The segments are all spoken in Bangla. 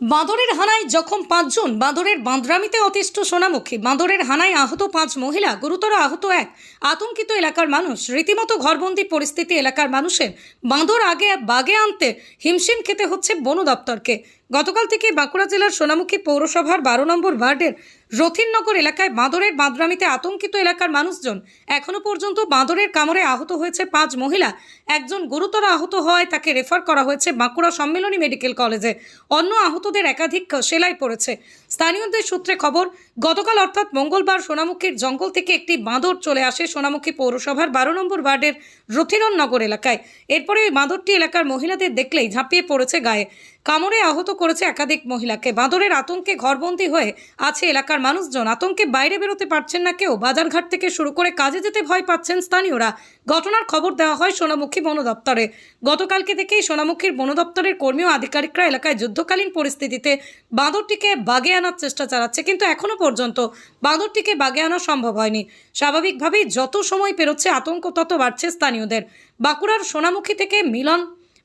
বাঁদরের হানায় জখম পাঁচজন। বাঁদরের বাঁদরামিতে অতিষ্ঠ সোনামুখী। বাঁদরের হানায় আহত পাঁচ মহিলা, গুরুতর আহত এক। আতঙ্কিত এলাকার মানুষ। রীতিমতো ঘরবন্দি পরিস্থিতি এলাকার মানুষের। বাঁদর আগে বাগে আনতে হিমশিম খেতে হচ্ছে বন দপ্তরকে গতকাল থেকে বাঁকুড়া জেলার সোনামুখী পৌরসভার বারো নম্বর ওয়ার্ডের রথিননগর এলাকায় বাঁদরের বাঁদরামিতে আতঙ্কিত এলাকার মানুষজন এখনও পর্যন্ত বাঁদরের কামড়ে আহত হয়েছে পাঁচ মহিলা। একজন গুরুতর আহত হওয়ায় তাকে রেফার করা হয়েছে বাঁকুড়া সম্মেলনী মেডিকেল কলেজে। অন্য আহতদের একাধিক সেলাই পড়েছে। স্থানীয়দের সূত্রে খবর, গতকাল অর্থাৎ মঙ্গলবার সোনামুখীর জঙ্গল থেকে একটি বাঁদর চলে আসে সোনামুখী পৌরসভার বারো নম্বর ওয়ার্ডের রথিরন নগর এলাকায়। এরপরে ওই বাঁদরটি এলাকার মহিলাদের দেখলেই ঝাঁপিয়ে পড়েছে গায়ে। কামড়ে আহত করেছে একাধিক মহিলাকে। বাঁদরের আতঙ্কে ঘরবন্দি হয়ে আছে এলাকার মানুষজন। আতঙ্কে বাইরে বেরোতে পারছেন না কেউ। বাজারঘাট থেকে শুরু করে কাজে যেতে ভয় পাচ্ছেন স্থানীয়রা। ঘটনার খবর দেওয়া হয় সোনামুখী বন দপ্তরে। গতকালকে থেকেই সোনামুখীর বন দপ্তরের কর্মী ও আধিকারিকরা এলাকায় যুদ্ধকালীন পরিস্থিতিতে বাঁদরটিকে বাগে আনার চেষ্টা চালাচ্ছে, কিন্তু এখনও পর্যন্ত বাঁদরটিকে বাগে আনা সম্ভব হয়নি। স্বাভাবিকভাবেই যত সময় পেরোচ্ছে, আতঙ্ক তত বাড়ছে স্থানীয়দের। বাঁকুড়ার সোনামুখী থেকে মিলন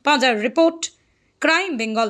পাঁজার রিপোর্ট, ক্রাইম বেঙ্গল।